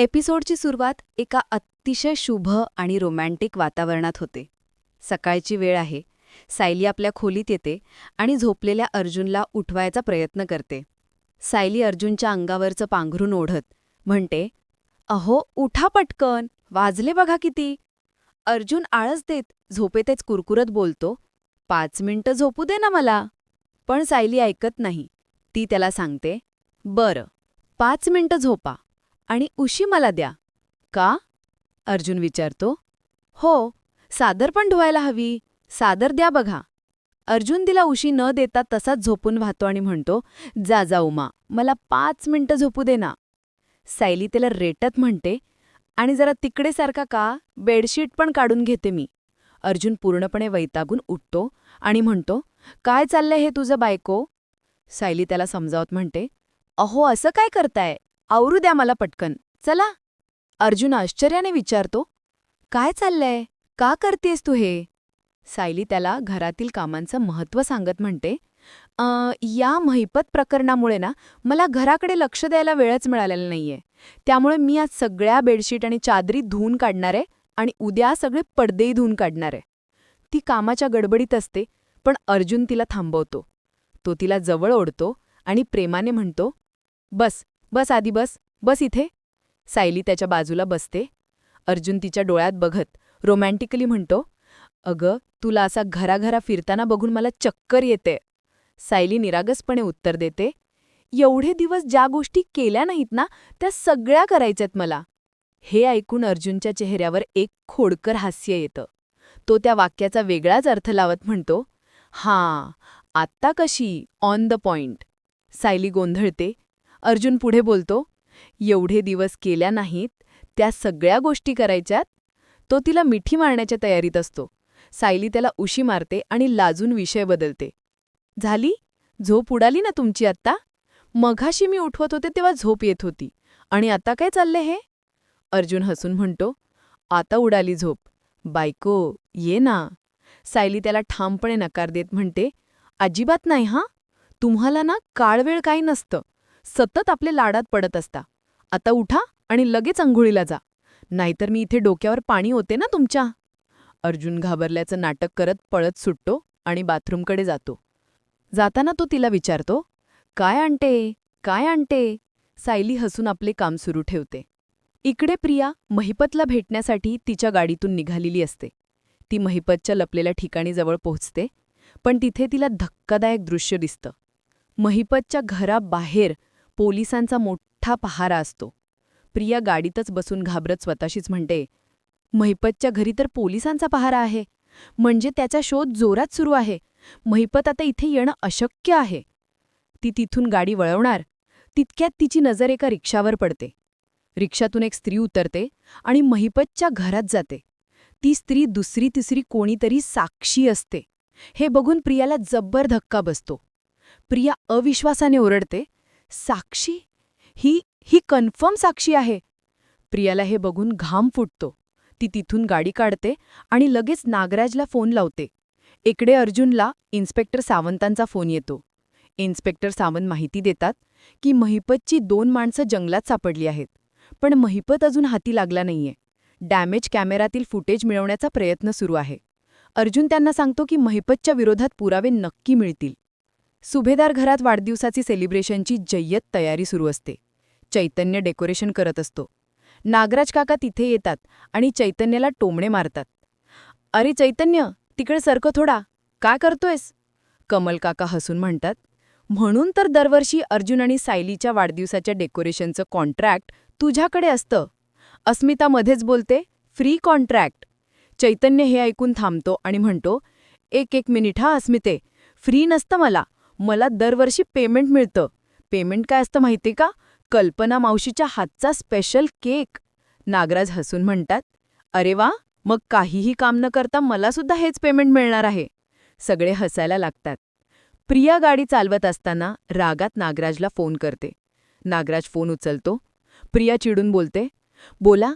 एपिसोडची सुरुवात एका अतिशय शुभ आणि रोमॅन्टिक वातावरणात होते. सकाळची वेळ आहे. सायली आपल्या खोलीत येते आणि झोपलेल्या अर्जुनला उठवायचा प्रयत्न करते. सायली अर्जुनच्या अंगावरचं पांघरून ओढत म्हणते अहो उठा पटकन. वाजले बघा किती. अर्जुन आळस देत झोपेतच कुरकुरत बोलतो पाच मिनिटं झोपू दे ना मला. पण सायली ऐकत नाही. ती त्याला सांगते बरं पाच मिनिटं झोपा. आणि उशी मला द्या. का? अर्जुन विचारतो. हो सादर पण धुवायला हवी. सादर द्या बघा. अर्जुन तिला उशी न देता तसाच झोपून वाहतो आणि म्हणतो जा जा उमा. मला पाच मिनिटं झोपू दे ना. सायली त्याला रेटत म्हणते आणि जरा तिकडे सारखा का? बेडशीट पण काढून घेते मी. अर्जुन पूर्णपणे वैतागून उठतो आणि म्हणतो काय चाललंय हे तुझं बायको? सायली त्याला समजावत म्हणते अहो असं काय करताय? आवरू द्या मला पटकन. चला. अर्जुन आश्चर्याने विचारतो काय चाललंय? का करतेस तू हे? सायली त्याला घरातील कामांचं महत्त्व सांगत म्हणते या महिपत प्रकरणामुळे ना मला घराकडे लक्ष द्यायला वेळच मिळालेला नाहीये. त्यामुळे मी आज सगळ्या बेडशीट आणि चादरी धुवून काढणार आहे आणि उद्या सगळे पडदेही धुवून काढणार आहे. ती कामाच्या गडबडीत असते पण अर्जुन तिला थांबवतो. तो तिला जवळ ओढतो आणि प्रेमाने म्हणतो बस बस आधी बस बस इथे. सायली त्याच्या बाजूला बसते. अर्जुन तिच्या डोळ्यात बघत रोमॅन्टिकली म्हणतो अगं तुला असा घराघरा फिरताना बघून मला चक्कर येते. सायली निरागसपणे उत्तर देते एवढे दिवस ज्या गोष्टी केल्या नाहीत ना त्या सगळ्या करायच्यात मला. हे ऐकून अर्जुनच्या चेहऱ्यावर एक खोडकर हास्य येतं. तो त्या वाक्याचा वेगळाच अर्थ लावत म्हणतो हां आत्ता कशी? ऑन द पॉइंट सायली गोंधळते अर्जुन पुढे बोलतो एवढे दिवस केल्या नाहीत त्या सगळ्या गोष्टी करायच्यात? तो तिला मिठी मारण्याच्या तयारीत असतो. सायली त्याला उशी मारते आणि लाजून विषय बदलते. झाली? झोप उडाली ना तुमची आत्ता? मघाशी मी उठवत होते तेव्हा झोप येत होती. आणि आता काय चालले हे? अर्जुन हसून म्हणतो आता उडाली झोप. बायको ये ना. सायली त्याला ठामपणे नकार देत म्हणते अजिबात नाही हां? तुम्हाला ना काळवेळ काही नसतं. सतत आपले लाडात पडत असता. आता उठा आणि लगेच अंघोळीला जा. नाहीतर मी इथे डोक्यावर पाणी होते ना तुमच्या? अर्जुन घाबरल्याचं नाटक करत पळत सुटतो आणि बाथरूमकडे जातो. जाताना तो तिला विचारतो काय आणते काय आणते सायली हसून आपले काम सुरू ठेवते. इकडे प्रिया महिपतला भेटण्यासाठी तिच्या गाडीतून निघालेली असते. ती महिपतच्या लपलेल्या ठिकाणी जवळ पोहोचते पण तिथे तिला धक्कादायक दृश्य दिसतं. महिपतच्या घराबाहेर पोलिसांचा मोठा पहारा असतो. प्रिया गाडीतच बसून घाबरत स्वतःशीच म्हणते महिपतच्या घरी तर पोलिसांचा पहारा आहे. म्हणजे त्याचा शोध जोरात सुरू आहे. महिपत आता इथे येणं अशक्य आहे. ती तिथून गाडी वळवणार. तितक्यात तिची नजर एका रिक्षावर पडते. रिक्षातून एक स्त्री उतरते आणि महिपतच्या घरात जाते. ती स्त्री दुसरी तिसरी कोणीतरी साक्षी असते. हे बघून प्रियाला जब्बर धक्का बसतो. प्रिया अविश्वासाने ओरडते साक्षी? ही ही कन्फर्म साक्षी आहे. प्रियाला हे बघून घाम फुटतो. ती तिथून गाडी काढते आणि लगेच नागराजला फोन लावते. इकडे अर्जुनला इन्स्पेक्टर सावंतांचा फोन येतो. इन्स्पेक्टर सावंत माहिती देतात की महिपतची दोन माणसं जंगलात सापडली आहेत पण महिपत अजून हाती लागला नाहीये. डॅमेज कॅमेरातील फुटेज मिळवण्याचा प्रयत्न सुरू आहे. अर्जुन त्यांना सांगतो की महिपतच्या विरोधात पुरावे नक्की मिळतील. सुभेदार घरात वाढदिवसाची सेलिब्रेशनची जय्यत तयारी सुरू असते. चैतन्य डेकोरेशन करत असतो. नागराज काका तिथे येतात आणि चैतन्याला टोमणे मारतात. अरे चैतन्य तिकडे सरकं थोडा. काय करतोयस? कमल काका हसून म्हणतात. म्हणून तर दरवर्षी अर्जुन आणि सायलीच्या वाढदिवसाच्या डेकोरेशनचं कॉन्ट्रॅक्ट तुझ्याकडे असतं. अस्मिता मध्येच बोलते फ्री कॉन्ट्रॅक्ट. चैतन्य हे ऐकून थांबतो आणि म्हणतो एक एक मिनिट हा अस्मिते फ्री नसतं मला. मला दरवर्षी पेमेंट मिळतं. पेमेंट काय असतं माहिती का? कल्पना मावशीच्या हातचा स्पेशल केक नागराज हसून म्हणतात अरे वा मग काहीही काम न करता मला सुद्धा हेच पेमेंट मिळणार आहे. सगळे हसायला लागतात. प्रिया गाडी चालवत असताना रागात नागराजला फोन करते. नागराज फोन उचलतो. प्रिया चिडून बोलते बोला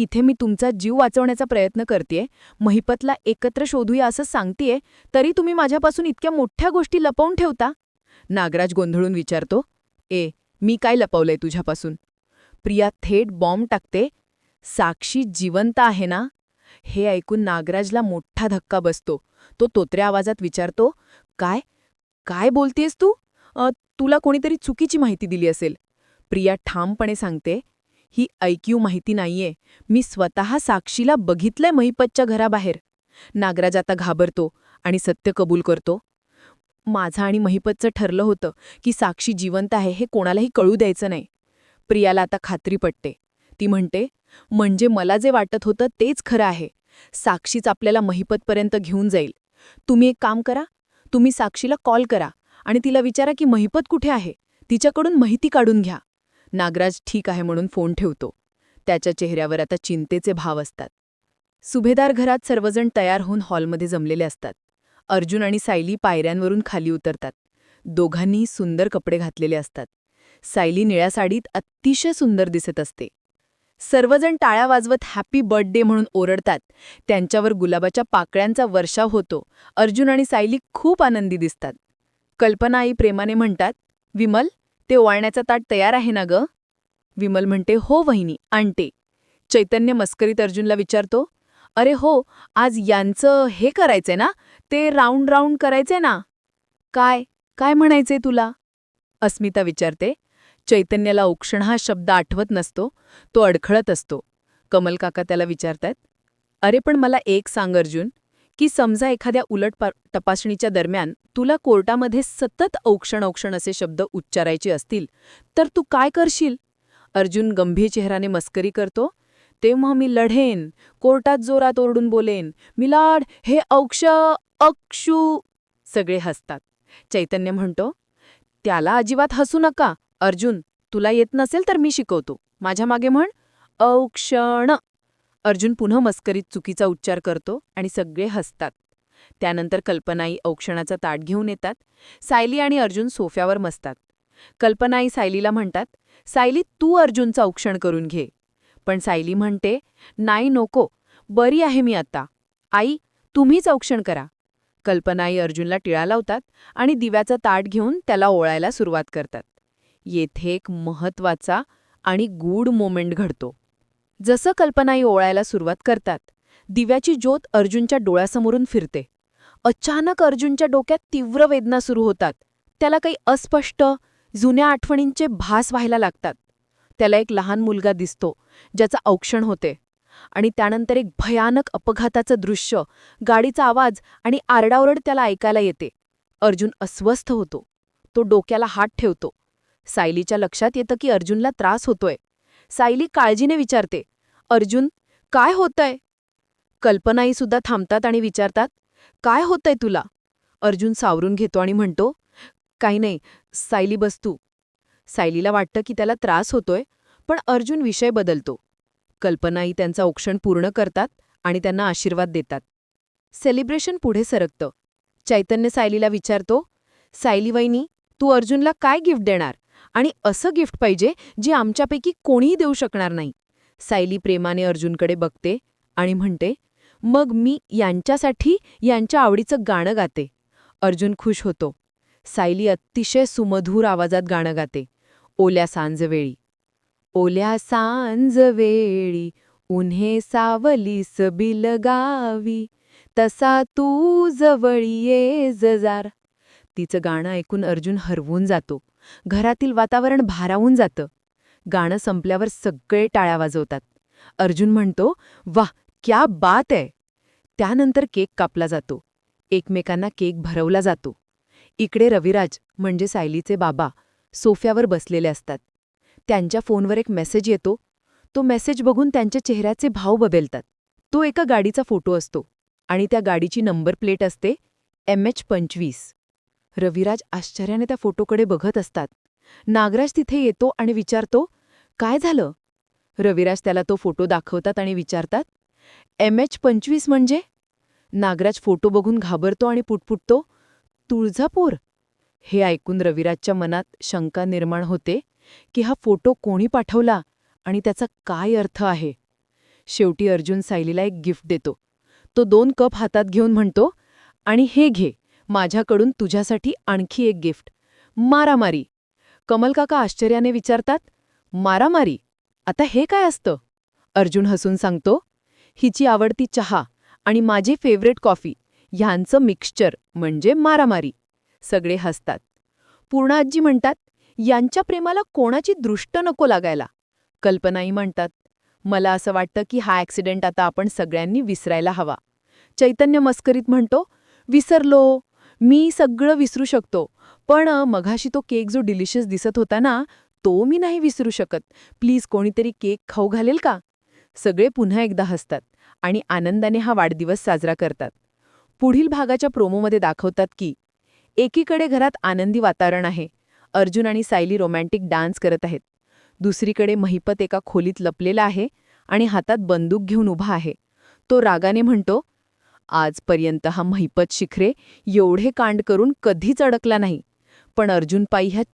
इथे मी तुमचा जीव वाचवण्याचा प्रयत्न करतेय. महिपतला एकत्र शोधूया असं सांगतेय तरी तुम्ही माझ्यापासून इतक्या मोठ्या गोष्टी लपवून ठेवता? नागराज गोंधळून विचारतो. ए मी काय लपवलंय तुझ्यापासून? प्रिया थेट बॉम्ब टाकते. साक्षी जिवंत आहे ना? हे ऐकून नागराजला मोठा धक्का बसतो. तो तोत्र्या आवाजात विचारतो काय? काय बोलतेस तू? तुला कोणीतरी चुकीची माहिती दिली असेल. प्रिया ठामपणे सांगते ही ऐकीव माहिती नाहीये. मी स्वतः साक्षीला बघितलंय महिपतच्या घराबाहेर. नागराज आता घाबरतो आणि सत्य कबूल करतो. माझं आणि महिपतचं ठरलं होतं की साक्षी जिवंत आहे हे कोणालाही कळू द्यायचं नाही. प्रियाला आता खात्री पटते. ती म्हणते म्हणजे मला जे वाटत होतं तेच खरं आहे. साक्षीच आपल्याला महिपतपर्यंत घेऊन जाईल. तुम्ही एक काम करा. तुम्ही साक्षीला कॉल करा आणि तिला विचारा की महिपत कुठे आहे? तिच्याकडून माहिती काढून घ्या. नागराज ठीक आहे म्हणून फोन ठेवतो. त्याच्या चेहऱ्यावर आता चिंतेचे भाव असतात. सुभेदार घरात सर्वजण तयार होऊन हॉलमध्ये जमलेले असतात. अर्जुन आणि सायली पायऱ्यांवरून खाली उतरतात. दोघांनीही सुंदर कपडे घातलेले असतात. सायली निळ्या साडीत अतिशय सुंदर दिसत असते. सर्वजण टाळ्या वाजवत हॅपी बर्थडे म्हणून ओरडतात. त्यांच्यावर गुलाबाच्या पाकळ्यांचा वर्षाव होतो. अर्जुन आणि सायली खूप आनंदी दिसतात. कल्पना आई प्रेमाने म्हणतात विमल ते ओवाळण्याचा ताट तयार आहे ना ग? विमल म्हणते हो वहिनी आणते. चैतन्य मस्करीत अर्जुनला विचारतो अरे हो आज यांचं हे करायचंय ना? ते राऊंड राऊंड करायचंय ना? काय? काय म्हणायचंय तुला? अस्मिता विचारते. चैतन्याला औक्षण हा शब्द आठवत नसतो तो अडखळत असतो. कमल काका त्याला विचारतात अरे पण मला एक सांग अर्जुन की समजा एखाद्या उलट तपासणीच्या दरम्यान तुला कोर्टामध्ये सतत औक्षण औक्षण असे शब्द उच्चारायचे असतील तर तू काय करशील? अर्जुन गंभीर चेहराने मस्करी करतो. तेव्हा मी लढेन कोर्टात जोरात ओरडून बोलेन मिलाड हे औक्ष अक्षू सगळे हसतात. चैतन्य म्हणतो त्याला अजिबात हसू नका. अर्जुन तुला येत नसेल तर मी शिकवतो. माझ्या मागे म्हण औक्षण अर्जुन पुन्हा मस्करीत चुकीचा उच्चार करतो आणि सगळे हसतात. त्यानंतर कल्पनाई औक्षणाचा ताट घेऊन येतात. सायली आणि अर्जुन सोफ्यावर मसतात. कल्पनाई सायलीला म्हणतात सायली तू अर्जुनचा औक्षण करून घे. पण सायली म्हणते नाही नको बरी आहे मी आता. आई तुम्हीच औक्षण करा. कल्पनाई अर्जुनला टिळा लावतात आणि दिव्याचा ताट घेऊन त्याला ओळायला सुरुवात करतात. येथे एक महत्त्वाचा आणि गूढ मोमेंट घडतो. जसं कल्पनाई ओळायला सुरुवात करतात. दिव्याची ज्योत अर्जुनच्या डोळ्यासमोरून फिरते. अचानक अर्जुनच्या डोक्यात तीव्र वेदना सुरू होतात. त्याला काही अस्पष्ट जुन्या आठवणींचे भास व्हायला लागतात. त्याला एक लहान मुलगा दिसतो ज्याचं औक्षण होते. आणि त्यानंतर एक भयानक अपघाताचं दृश्य गाडीचा आवाज आणि आरडाओरड त्याला ऐकायला येते. अर्जुन अस्वस्थ होतो. तो डोक्याला हात ठेवतो. सायलीच्या लक्षात येतं की अर्जुनला त्रास होतोय. सायली काळजीने विचारते अर्जुन काय होतंय? कल्पनाई सुद्धा थांबतात आणि विचारतात काय होतंय तुला? अर्जुन सावरून घेतो आणि म्हणतो काही नाही सायली बस तू. सायलीला वाटतं की त्याला त्रास होतोय पण अर्जुन विषय बदलतो. कल्पनाई त्यांचा औक्षण पूर्ण करतात आणि त्यांना आशीर्वाद देतात. सेलिब्रेशन पुढे सरकतं. चैतन्य सायलीला विचारतो सायली वहिनी तू अर्जुनला काय गिफ्ट देणार? आणि असं गिफ्ट पाहिजे जे आमच्यापैकी कोणीही देऊ शकणार नाही. सायली प्रेमाने अर्जुनकडे बघते आणि म्हणते मग मी यांच्यासाठी यांच्या आवडीचं गाणं गाते. अर्जुन खुश होतो. सायली अतिशय सुमधूर आवाजात गाणं गाते. ओल्या सांजवेळी. ओल्या सांजवेळी उन्हे सावलीस बिलगावी तसा तू जवळी ये जजार. तिचं गाणं ऐकून अर्जुन हरवून जातो. घरातील वातावरण भारावून जातं. गाणं संपल्यावर सगळे टाळ्या वाजवतात. अर्जुन म्हणतो वाह क्या बात आहे त्यानंतर केक कापला जातो. एकमेकांना केक भरवला जातो. इकडे रविराज म्हणजे सायलीचे बाबा सोफ्यावर बसलेले असतात. त्यांच्या फोनवर एक मेसेज येतो. तो मेसेज बघून त्यांच्या चेहऱ्याचे भाव बदलतात. तो एका गाडीचा फोटो असतो आणि त्या गाडीची नंबर प्लेट असते एम एच पंचवीस. रविराज आश्चर्याने त्या फोटोकडे बघत असतात. नागराज तिथे येतो आणि विचारतो काय झालं? रविराज त्याला तो फोटो दाखवतात आणि विचारतात एम एच पंचवीस म्हणजे? नागराज फोटो बघून घाबरतो आणि पुटपुटतो तुळजापूर. हे ऐकून रविराजच्या मनात शंका निर्माण होते की हा फोटो कोणी पाठवला आणि त्याचा काय अर्थ आहे? शेवटी अर्जुन सायलीला एक गिफ्ट देतो. तो दोन कप हातात घेऊन म्हणतो आणि हे घे. माझ्याकडून तुझ्यासाठी आणखी एक गिफ्ट. मारामारी. कमलकाका आश्चर्याने विचारतात मारामारी? आता हे काय असतं? अर्जुन हसून सांगतो हिची आवडती चहा आणि माझी फेवरेट कॉफी ह्यांचं मिक्सचर म्हणजे मारामारी. सगळे हसतात. पूर्णा आजी म्हणतात यांच्या प्रेमाला कोणाची दृष्ट नको लागायला. कल्पनाही म्हणतात मला असं वाटतं की हा ॲक्सिडेंट आता आपण सगळ्यांनी विसरायला हवा. चैतन्य मस्करीत म्हणतो विसरलो. मी सगळं विसरू शकतो. पण मघाशी तो केक जो डिलिशियस दिसत होता ना तो मी नाही विसरू शकत. प्लीज कोणीतरी केक खाऊ घालेल का? सगळे पुन्हा एकदा हसतात आणि आनंदाने हा वाढदिवस साजरा करतात. पुढील भागाच्या प्रोमोमध्ये दाखवतात की एकीकडे घरात आनंदी वातावरण आहे. अर्जुन आणि सायली रोमॅन्टिक डान्स करत आहेत. दुसरीकडे महिपत एका खोलीत लपलेला आहे आणि हातात बंदूक घेऊन उभा आहे. तो रागाने म्हणतो आजपर्यंत हा महिपत शिखरे एवढे कांड करून कधीच अडकला नाही. पण अर्जुन पायी ह्या